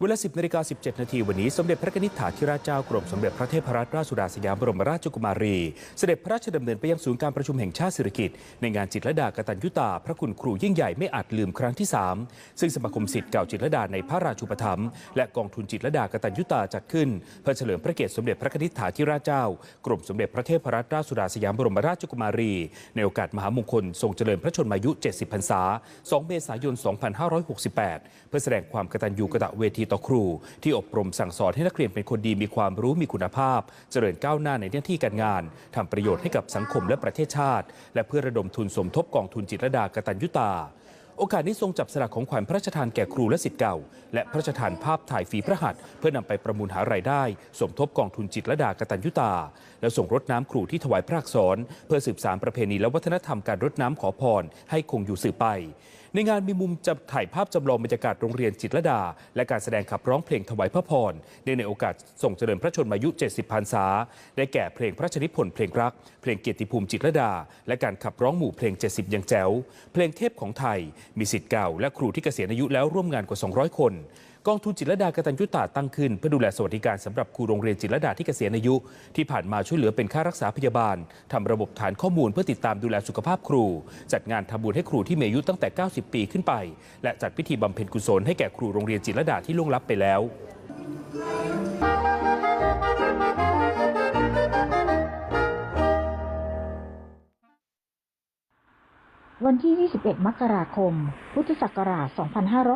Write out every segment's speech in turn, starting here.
เวลา 10นาฬิกา17 นาทีวันนี้ สมเด็จพระนิธิถาธิราชเจ้ากรมสมเด็จพระเทพรัตนราชสุดาสยามบรมราชกุมารี เสด็จพระราชดำเนินไปยังศูนย์การประชุมแห่งชาติสิริกิติ์ในงานจิตรดากตัญยุตา พระคุณครูยิ่งใหญ่ไม่อาจลืมครั้งที่ 3 ซึ่งสมาคมสิทธิ์เก่าจิตรดาในพระราชูปถัมภ์และกองทุนจิตรดากตัญยุตาจัดขึ้น เพื่อเฉลิมพระเกียรติสมเด็จพระนิธิถาธิราชเจ้ากรมสมเด็จพระเทพรัตนราชสุดาสยามบรมราชกุมารี ในโอกาสมหามงคลทรงเจริญพระชนมายุ 70 พรรษา 2 เมษายน 2568 เพื่อแสดงความกตัญญูกตเวทีต่อครู ที่อบรมสั่งสอนให้นักเรียนเป็นคนดีมีความรู้มีคุณภาพ เจริญก้าวหน้าในหน้าที่การงานทำประโยชน์ให้กับสังคมและประเทศชาติ และเพื่อระดมทุนสมทบกองทุนจิตรดากตัญยุตา โอกาสนี้ทรงจับสลากของขวัญพระราชทานแก่ครูและสิทธิ์เก่า และพระราชทานภาพถ่ายฝีพระหัตถ์เพื่อนำไปประมูลหารายได้ สมทบกองทุนจิตรดากตัญยุตา และส่งรดน้ำครูที่ถวายพระอักษร เพื่อสืบสานประเพณีและวัฒนธรรมการรดน้ำขอพรให้คงอยู่สืบไป ในงานมีมุมจะถ่ายภาพจำลองบรรยากาศโรงเรียนจิตรดา และการแสดงขับร้องเพลงถวายพระพรเนื่องในโอกาสส่งเจริญพระชนมายุ 70 พรรษา ได้แก่เพลงพระชนิพนธ์เพลงรัก เพลงเกียรติภูมิจิตรดา และการขับร้องหมู่เพลง 70 ยังแจ๋ว เพลงเทพของไทย มีสิทธิ์เก่าและครูที่เกษียณอายุแล้วร่วมงานกว่า 200 คน กองทุนจิตรดากตัญยุตาตั้งขึ้น เพื่อดูแลสวัสดิการสำหรับครูโรงเรียนจิตรดาที่เกษียณอายุ ที่ผ่านมาช่วยเหลือเป็นค่ารักษาพยาบาลทำระบบฐานข้อมูลเพื่อติดตามดูแลสุขภาพครู จัดงานทำบุญให้ครูที่มีอายุตั้งแต่ 90 ปีขึ้นไป และจัดพิธีบำเพ็ญกุศลให้แก่ครูโรงเรียนจิตรดาที่ล่วงลับไปแล้ว วันที่ 21 มกราคม พุทธศักราช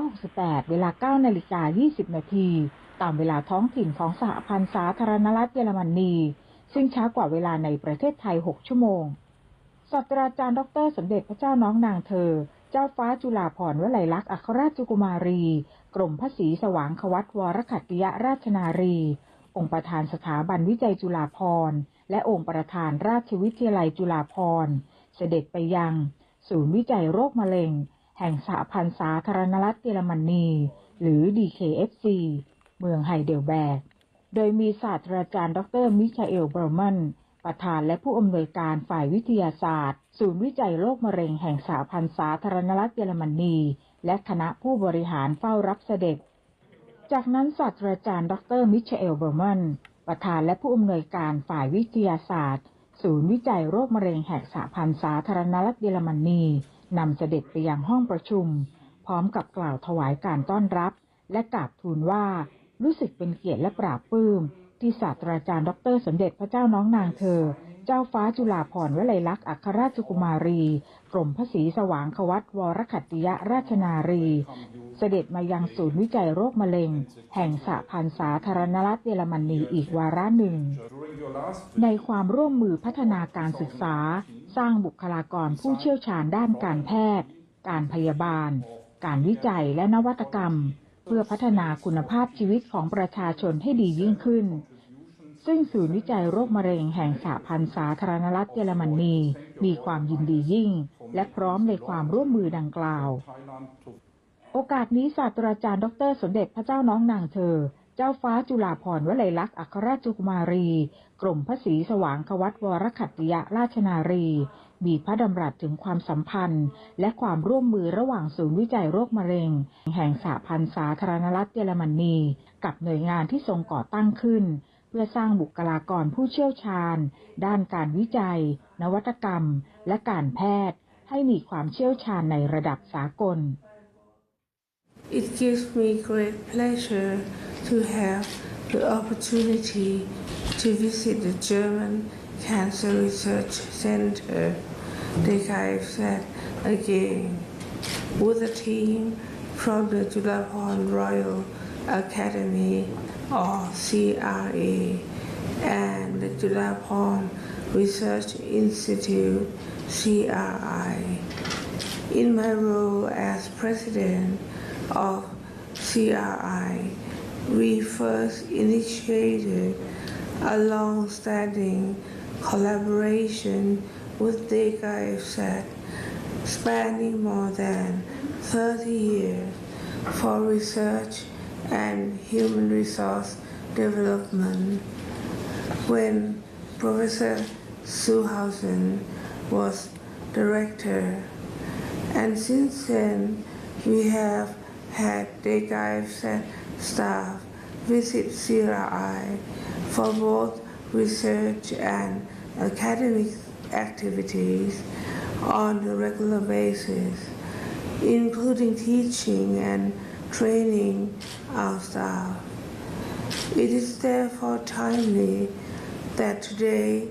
2568 เวลา 9 นาฬิกา 20 นาที ตามเวลาท้องถิ่นของสหพันธ์สาธารณรัฐเยอรมนี ซึ่งช้ากว่าเวลาในประเทศไทย 6 ชั่วโมง ศาสตราจารย์ดร สมเด็จพระเจ้าน้องนางเธอ เจ้าฟ้าจุฬาภรณ์วลัยลักษณ์อัครราชกุมารี กรมพระศรีสว่างควัตวรขัตติยราชนารี องค์ประธานสถาบันวิจัยจุฬาภรณ์และองค์ประธานราชวิทยาลัยจุฬาภรณ์เสด็จไปยัง ศูนย์วิจัยโรคมะเร็ง แห่งสหพันธ์สาธารณรัฐเยอรมนี หรือ DKFC เมืองไฮเดลแบร์กโดยมีศาสตราจารย์ ดรมิชาเอลเบอร์มัน ประธานและผู้อำนวยการฝ่ายวิทยาศาสตร์ ศูนย์วิจัยโรคมะเร็งแห่งสหพันธ์สาธารณรัฐเยอรมนี และคณะผู้บริหารเฝ้ารับเสด็จ จากนั้นศาสตราจารย์ ดรมิชาเอลเบอร์มัน ประธานและผู้อำนวยการฝ่ายวิทยาศาสตร์ ศูนย์วิจัยโรคมะเร็งแห่งสหพันธ์สาธารณรัฐเยอรมนีนำเสด็จไปยังห้องประชุม พร้อมกับกล่าวถวายการต้อนรับ และกราบทูลว่ารู้สึกเป็นเกียรติและปราบปลื้มที่ศาสตราจารย์ดร สมเด็จพระเจ้าน้องนางเธอ เจ้าฟ้าจุฬาภรณ์วลัยลักษณ์อัครราชกุมารี กรมพระศรีสว่างควัตวรขัตติยราชนารี เสด็จมายังศูนย์วิจัยโรคมะเร็ง แห่งสหพันธ์สาธารณรัฐเยอรมนีอีกวาระหนึ่ง ในความร่วมมือพัฒนาการศึกษา สร้างบุคลากรผู้เชี่ยวชาญด้านการแพทย์ การพยาบาล การวิจัยและนวัตกรรม เพื่อพัฒนาคุณภาพชีวิตของประชาชนให้ดียิ่งขึ้น ซึ่งศูนย์วิจัยโรคมะเร็งแห่งสหพันธ์สาธารณรัฐเยอรมนี มีความยินดียิ่ง และพร้อมในความร่วมมือดังกล่าว โอกาสนี้ศาสตราจารย์ดร สมเด็จพระเจ้าน้องนางเธอ เจ้าฟ้าจุฬาภรณ์วลัยลักษณ์อัครราชกุมารี กรมพระศรีสว่างควัตวรขัตติยราชนารี มีพระดำรัสถึงความสัมพันธ์ และความร่วมมือระหว่างศูนย์วิจัยโรคมะเร็ง แห่งสหพันธ์สาธารณรัฐเยอรมนี กับหน่วยงานที่ทรงก่อตั้งขึ้น เพื่อสร้างบุคลากรผู้เชี่ยวชาญ ด้านการวิจัย นวัตกรรม และการแพทย์ ให้มีความเชี่ยวชาญในระดับสากล It gives me great pleasure to have the opportunity to visit the German Cancer Research Center, the KFZ, again with a team from the Julapon Royal Academy or CRA and the Julapon Research Institute CRI. In my role as president of CRI, we first initiated a long-standing collaboration with DKFZ spanning more than 30 years for research and human resource development. When Professor Suhausen was director, and since then we have had DKFZ staff visit CRI for both research and academic activities on a regular basis, including teaching and training our staff. It is therefore timely that today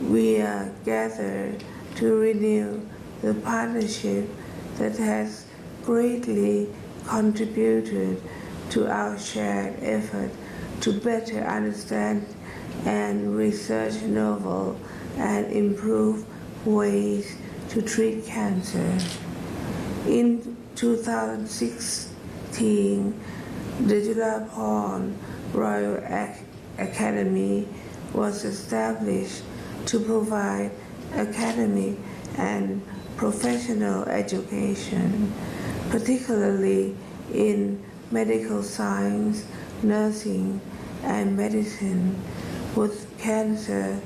we are gathered to renew the partnership that has greatly contributed to our shared effort to better understand and research novel and improve ways to treat cancer. In 2016, the Julapon Royal Ac- Academy was established to provide academic and professional education, particularly in medical science, nursing, and medicine, with cancer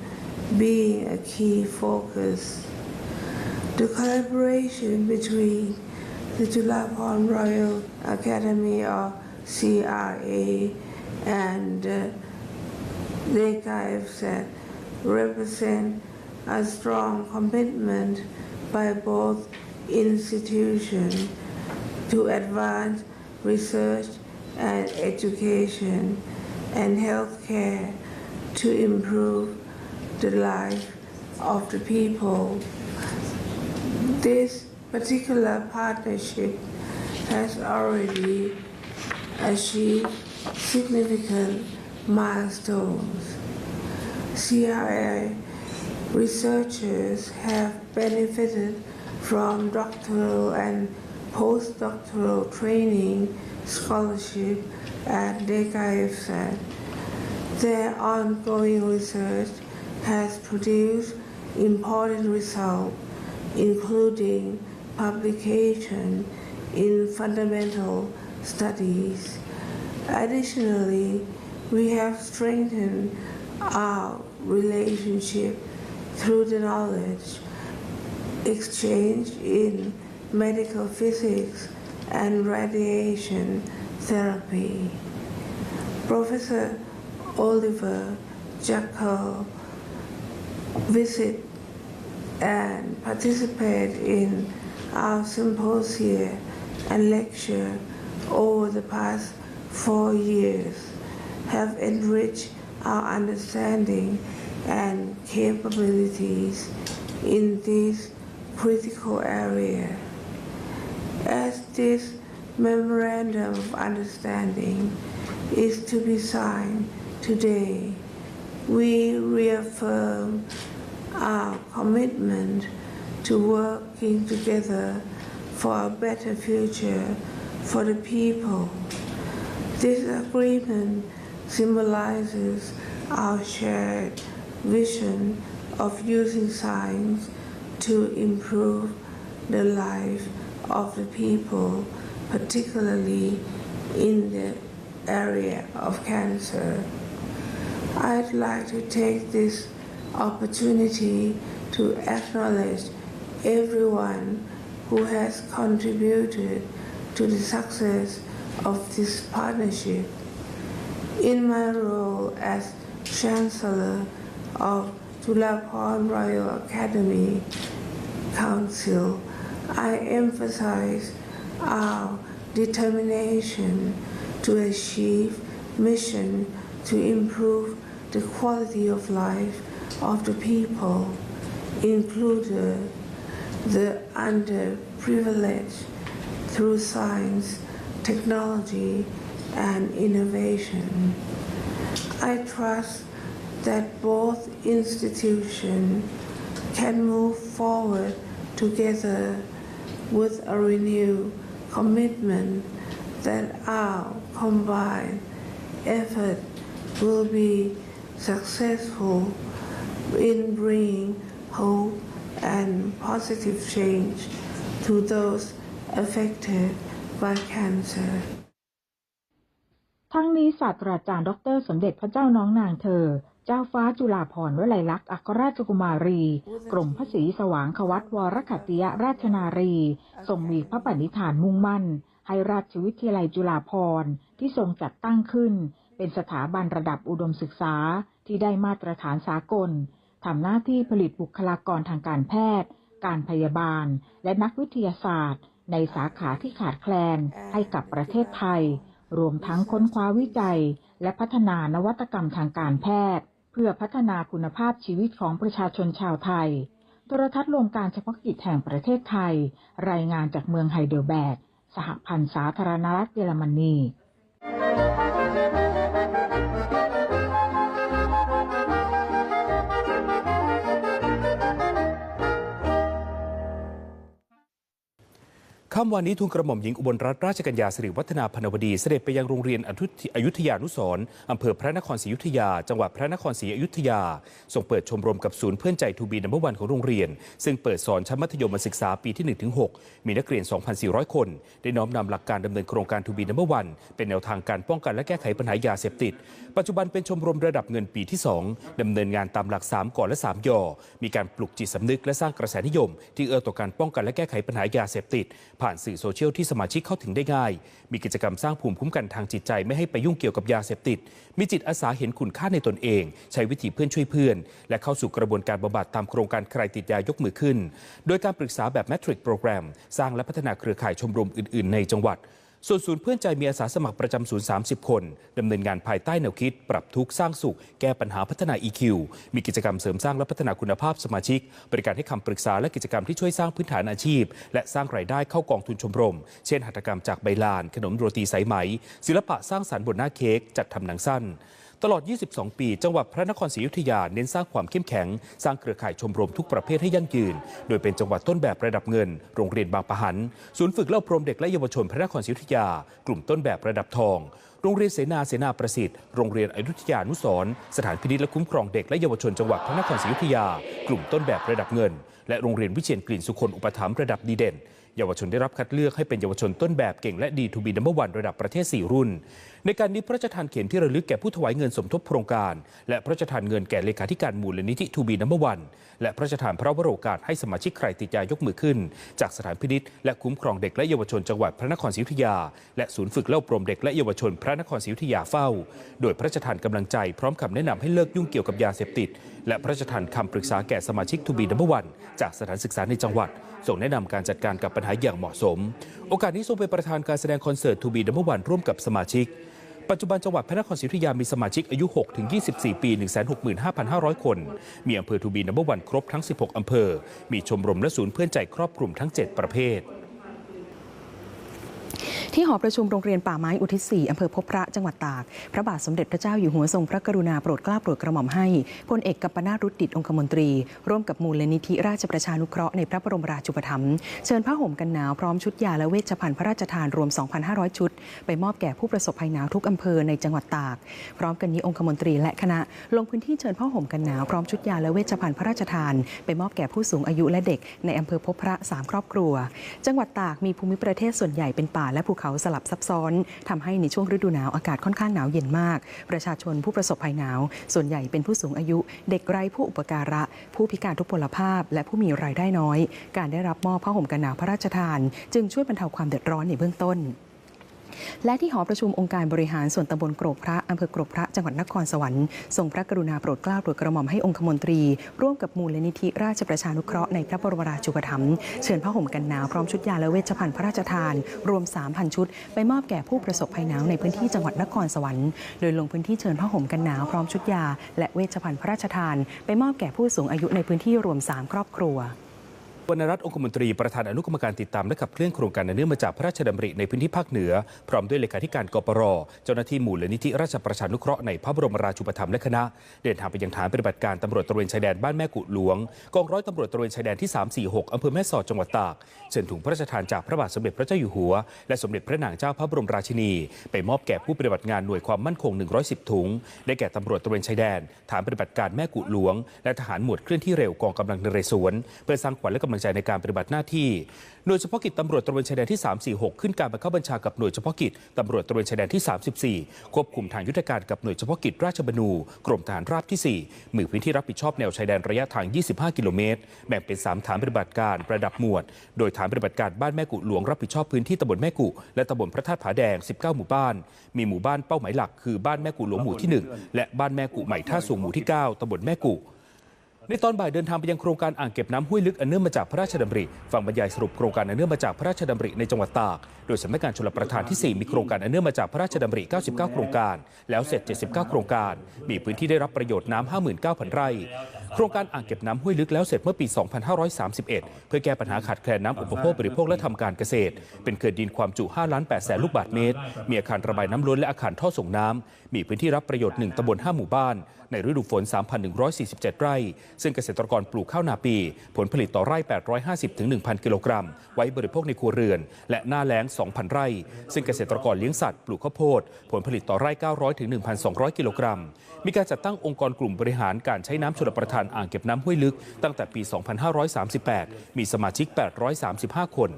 being a key focus. The collaboration between the Julapon Royal Academy or CRA and uh, the GIFZ represent a strong commitment by both institutions to advance research and education and healthcare to improve the life of the people. This particular partnership has already achieved significant milestones. CIA researchers have benefited from doctoral and postdoctoral training scholarship at DKFZ. Their ongoing research has produced important results, including publication in fundamental studies. Additionally, we have strengthened our relationship through the knowledge exchange in medical physics and radiation therapy. Professor Oliver Jackal visit and participate in our symposia and lecture over the past four years have enriched our understanding and capabilities in this critical area. As this memorandum of understanding is to be signed today, we reaffirm our commitment to working together for a better future for the people. This agreement symbolizes our shared vision of using science to improve the life of the people, particularly in the area of cancer. I'd like to take this opportunity to acknowledge everyone who has contributed to the success of this partnership. In my role as Chancellor of Julapon Royal Academy Council, I emphasize our determination to achieve mission to improve the quality of life of the people, including the underprivileged, through science, technology, and innovation. I trust that both institutions can move forward together with a renewed commitment that our combined effort will be successful in bringing hope and positive change to those affected by cancer. ทั้งนี้ศาสตราจารย์ดร สมเด็จพระเจ้าน้องนางเธอ เจ้าฟ้าจุฬาภรณ์วลัยลักษณ์อัครราชกุมารี กรมพระศรีสว่างควัตวรขัตติยราชนารี ทรงมีพระปณิธานมุ่งมั่น ให้ราชวิทยาลัยจุฬาภรณ์ที่ทรงจัดตั้งขึ้น เป็นสถาบันระดับอุดมศึกษาที่ได้มาตรฐานสากล ทำหน้าที่ผลิตบุคลากรทางการแพทย์ การพยาบาล และนักวิทยาศาสตร์ ในสาขาที่ขาดแคลนให้กับประเทศไทย รวมทั้งค้นคว้าวิจัย และพัฒนานวัตกรรมทางการแพทย์ เพื่อพัฒนาคุณภาพชีวิตของประชาชนชาวไทย โทรทัศน์รวมการเฉพาะกิจแห่งประเทศไทย รายงานจากเมืองไฮเดลแบกสหพันธ์สาธารณรัฐเยอรมนี ค่ำวันนี้ทูลกระหม่อมหญิงอุบลรัตนราชกัญญาสิริวัฒนาพนวดีเสด็จไปยังโรงเรียนอยุธยานุสร์อำเภอพระนครศรีอยุธยา จังหวัดพระนครศรีอยุธยาส่งเปิดชมรมกับศูนย์เพื่อนใจทูบีนัมเบอร์วันของโรงเรียน ซึ่งเปิดสอนชั้นมัธยมศึกษาปีที่ 1-6 มีนักเรียน 2,400 คน ได้น้อมนำหลักการดำเนินโครงการทูบีนัมเบอร์วันเป็นแนวทางการป้องกันและแก้ไขปัญหายาเสพติด ปัจจุบันเป็นชมรมระดับเงินปีที่ 2ดำเนินงานตามหลัก 3ก่อนและ 3ยอมีการปลุกจิตสำนึกและสร้างกระแสนิยม ที่เอื้อต่อการป้องกันและแก้ไขปัญหายาเสพติดผ่านสื่อโซเชียลที่สมาชิกเข้าถึงได้ง่าย มีกิจกรรมสร้างภูมิคุ้มกันทางจิตใจไม่ให้ไปยุ่งเกี่ยวกับยาเสพติด มีจิตอาสาเห็นคุณค่าในตนเอง ใช้วิธีเพื่อนช่วยเพื่อน และเข้าสู่กระบวนการบำบัดตามโครงการใครติดยายกมือขึ้น โดยการปรึกษาแบบแมทริกโปรแกรม สร้างและพัฒนาเครือข่ายชมรมอื่น ๆ ในจังหวัด ส่วนศูนย์เพื่อนใจมีอาสาสมัครประจำศูนย์ 30 คนดำเนินงานภายใต้แนวคิด ปรับทุกข์สร้างสุข แก้ปัญหาพัฒนา EQ มีกิจกรรมเสริมสร้างและพัฒนาคุณภาพสมาชิก บริการให้คำปรึกษาและกิจกรรมที่ช่วยสร้างพื้นฐานอาชีพ และสร้างรายได้เข้ากองทุนชมรม เช่นหัตถกรรมจากใบลาน ขนมโรตีสายไหม ศิลปะสร้างสรรค์บนหน้าเค้กจัดทำหนังสั้น ตลอด 22 ปี จังหวัดพระนครศรีอยุธยาเน้นสร้างความเข้มแข็ง สร้างเครือข่ายชมรมทุกประเภทให้ยั่งยืน โดยเป็นจังหวัดต้นแบบระดับเงิน โรงเรียนบางปะหัน ศูนย์ฝึกเล่าพรมเด็กและเยาวชนพระนครศรีอยุธยา กลุ่มต้นแบบระดับทอง โรงเรียนเสนาเสนาประสิทธิ์ โรงเรียนอยุธยานุสรสถานพินิจและคุ้มครองเด็กและเยาวชนจังหวัดพระนครศรีอยุธยา กลุ่มต้นแบบระดับเงิน และโรงเรียนวิเชียนกลิ่นสุคนอุปถัมภ์ระดับดีเด่นเยาวชนได้รับคัดเลือกให้เป็นเยาวชนต้นแบบเก่งและดีทูบีนัมเบอร์วันระดับประเทศ 4 รุ่นในการนี้พระราชทานเขียนที่ระลึกแก่ผู้ถวายเงินสมทบโครงการ และพระราชทานเงินแก่เลขาธิการมูลนิธิทูบีนัมเบอร์วันและพระราชทานพระวโรกาสให้สมาชิกใครติดยายกมือขึ้น จากสถานพินิษและคุ้มครองเด็กและเยาวชนจังหวัดพระนครศรีอยุธยา และศูนย์ฝึกเล่าปรมเด็กและเยาวชนพระนครศรีอยุธยาเฝ้า โดยพระราชทานกำลังใจพร้อมคำแนะนำให้เลิกยุ่งเกี่ยวกับยาเสพติด และพระราชทานคำปรึกษาแก่สมาชิกทูบีนัมเบอร์วันจากสถานศึกษาในจังหวัด ส่งแนะนำการจัดการกับปัญหาอย่างเหมาะสม โอกาสนี้ทรงเป็นประธานการแสดงคอนเสิร์ตทูบีนัมเบอร์วันร่วมกับสมาชิก ปัจจุบันจังหวัดพระนครศรีอยุธยามีสมาชิกอายุ 6 ถึง 24 ปี 165,500 คน มีอำเภอทูบีนัมเบอร์วันครบทั้ง 16 อำเภอ มีชมรมและศูนย์เพื่อนใจครอบคลุมทั้ง 7 ประเภท ที่หอประชุมโรงเรียนป่าไม้อุทิศศรีอำเภอพบพระจังหวัดตาก พระบาทสมเด็จพระเจ้าอยู่หัวทรงพระกรุณาโปรดเกล้าโปรดกระหม่อมให้พลเอกกัปปนาถรุดดิตองคมนตรี ร่วมกับมูลนิธิราชประชานุเคราะห์ในพระบรมราชูปถัมภ์เชิญผ้าห่มกันหนาวพร้อมชุดยาและเวชภัณฑ์พระราชทานรวม 2,500 ชุด ไปมอบแก่ผู้ประสบภัยหนาวทุกอำเภอในจังหวัดตาก พร้อมกันนี้องคมนตรีและคณะลงพื้นที่เชิญผ้าห่มกันหนาวพร้อมชุดยาและเวชภัณฑ์พระราชทาน ไปมอบแก่ผู้สูงอายุและเด็กในอำเภอพบพระสามครอบครัว จังหวัดตากมีภูมิประเทศส่วนใหญ่เป็นป่าและภูเขาสลับซับซ้อนทำให้ในช่วงฤดูหนาวอากาศค่อนข้างหนาวเย็นมาก ประชาชนผู้ประสบภัยหนาว ส่วนใหญ่เป็นผู้สูงอายุ เด็กไร้ผู้อุปการะ ผู้พิการทุพพลภาพ และผู้มีรายได้น้อย การได้รับมอบผ้าห่มกันหนาวพระราชทาน จึงช่วยบรรเทาความเดือดร้อนในเบื้องต้น และที่หอประชุมองค์การบริหารส่วนตำบลโกรกพระอำเภอโกรกพระจังหวัดนครสวรรค์ทรงพระกรุณาโปรดเกล้าโปรดกระหม่อมให้องคมนตรี ร่วมกับมูลนิธิราชประชานุเคราะห์ในพระบรมราชูปถัมภ์เชิญผ้าห่มกันหนาวพร้อมชุดยาและเวชภัณฑ์พระราชทาน รวม 3,000 ชุด ไปมอบแก่ผู้ประสบภัยหนาวในพื้นที่จังหวัดนครสวรรค์โดยลงพื้นที่เชิญผ้าห่มกันหนาวพร้อมชุดยา และเวชภัณฑ์พระราชทาน ไปมอบแก่ผู้สูงอายุในพื้นที่รวม 3 ครอบครัว วรรณรัตน์องคมนตรีประธานอนุกรรมการติดตามและขับเคลื่อนโครงการนเนื่องมาจากพระราชดำริในพื้นที่ภาคเหนือ พร้อมด้วยเลขาธิการกปรเจ้าหน้าที่มูลนิธิราชประชานุเคราะห์ในพระบรมราชูปถัมภ์และคณะ เดินทางไปยังฐานปฏิบัติการตำรวจตระเวนชายแดนบ้านแม่กุหลวงกองร้อยตำรวจตระเวนชายแดนที่ 346อำเภอแม่สอดจังหวัดตากเชิญถุงพระราชทานจากพระบาทสมเด็จพระเจ้าอยู่หัว และสมเด็จพระนางเจ้าพระบรมราชินี ไปมอบแก่ผู้ปฏิบัติงานหน่วยความมั่นคง 110 ถุง ได้แก่ตำรวจตระเวนชายแดน ฐานปฏิบัติการแม่กุหลวง และทหารหมวดเคลื่อนที่เร็วกองกำลังนเรศวรเพื่อสร้างขวัญและกำลังใจในการปฏิบัติหน้าที่หน่วยเฉพาะกิจตำรวจตระเวนชายแดนที่ 346 ขึ้นการบังคับบัญชากับหน่วยเฉพาะกิจตำรวจตระเวนชายแดนที่ 34 ควบคุมทางยุทธการกับหน่วยเฉพาะกิจราชบรรณูกรมทหารราบที่ 4 มือพื้นที่รับผิดชอบแนวชายแดนระยะทาง 25 กิโลเมตร แบ่งเป็น 3 ฐานปฏิบัติการประดับหมวด โดยฐานปฏิบัติการบ้านแม่กุหลวงรับผิดชอบพื้นที่ตำบลแม่กุและตำบลพระธาตุผาแดง 19 หมู่บ้าน มีหมู่บ้านเป้าหมายหลักคือบ้านแม่กุหลวงหมู่ที่ 1 และบ้านแม่กุใหม่ท่าสูงหมู่ที่ 9ตำบลแม่กุ ในตอนบ่ายเดินทางไปยังโครงการอ่างเก็บน้ำห้วยลึกอันเนื่องมาจากพระราชดำริฟังบรรยายสรุปโครงการอันเนื่องมาจากพระราชดำริในจังหวัดตาก โดยสำนักงานชลประทานที่ 4 มีโครงการอันเนื่องมาจากพระราชดำริ 99 โครงการ แล้วเสร็จ 79 โครงการ มีพื้นที่ได้รับประโยชน์น้ำ 59,000 ไร่ โครงการอ่างเก็บน้ำห้วยลึกแล้วเสร็จเมื่อปี 2531 เพื่อแก้ปัญหาขาดแคลนน้ำอุปโภคบริโภคและทำการเกษตร เป็นเขื่อนดินความจุ 5 ล้าน8แสนลูกบาศก์เมตร มีอาคารระบายน้ำล้นและอาคารท่อส่งน้ำ มีพื้นที่รับประโยชน์ 1ตำบล 5 หมู่บ้าน ในฤดูฝน 3,147 ไร่ ซึ่งเกษตรกรปลูกข้าวนาปี ผลผลิตต่อไร่ 850-1,000 กิโลกรัม ไว้บริโภคในครัวเรือน และหน้าแล้ง 2,000 ไร่ ซึ่งเกษตรกรเลี้ยงสัตว์ปลูกข้าวโพด ผลผลิตต่อไร่900-1,200 กิโลกรัม มีการจัดตั้งองค์กรกลุ่มบริหารการใช้น้ำชลประทานอ่างเก็บน้ำห้วยลึกตั้งแต่ปี 2538 มีสมาชิก 835 คน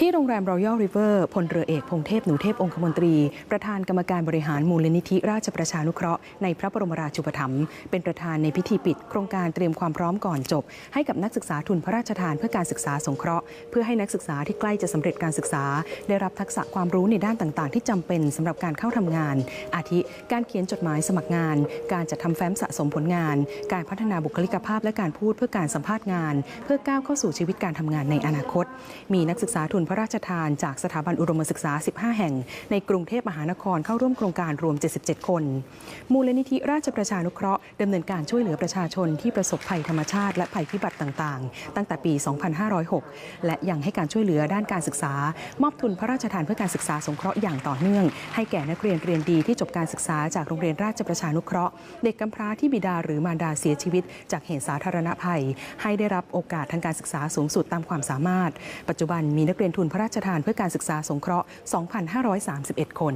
ที่โรงแรมรอยัลริเวอร์พลเรือเอกพงเทพหนูเทพองคมนตรี ประธานกรรมการบริหารมูลนิธิราชประชานุเคราะห์ในพระบรมราชูปถัมภ์เป็นประธานในพิธีปิด โครงการเตรียมความพร้อมก่อนจบ ให้กับนักศึกษาทุนพระราชทานเพื่อการศึกษาสงเคราะห์เพื่อให้นักศึกษาที่ใกล้จะสำเร็จการศึกษา ได้รับทักษะความรู้ในด้านต่างๆ ที่จำเป็นสำหรับการเข้าทำงาน อาทิ การเขียนจดหมายสมัครงาน การจัดทำแฟ้มสะสมผลงาน การพัฒนาบุคลิกภาพและการพูดเพื่อการสัมภาษณ์งาน เพื่อก้าวเข้าสู่ชีวิตการทำงานในอนาคต มีนักศึกษาทุนพระราชทานจากสถาบันอุดมศึกษา 15 แห่ง ในกรุงเทพมหานครเข้าร่วมโครงการรวม 77 คน มูลนิธิราชประชานุเคราะห์ดำเนินการช่วยเหลือประชาชนที่ประสบภัยธรรมชาติและภัยพิบัติต่างๆ ตั้งแต่ปี 2506 และยังให้การช่วยเหลือด้านการศึกษา มอบทุนพระราชทานเพื่อการศึกษาสงเคราะห์อย่างต่อเนื่อง ให้แก่นักเรียนเรียนดีที่จบการศึกษาจากโรงเรียนราชประชานุเคราะห์ เด็กกำพร้าที่บิดาหรือมารดาเสียชีวิต จากเหตุสาธารณภัย ให้ได้รับโอกาสทางการศึกษาสูงสุดตามความสามารถ ปัจจุบันมีนักเรียนทุนพระราชทานเพื่อการศึกษาสงเคราะห์ 2,531 คน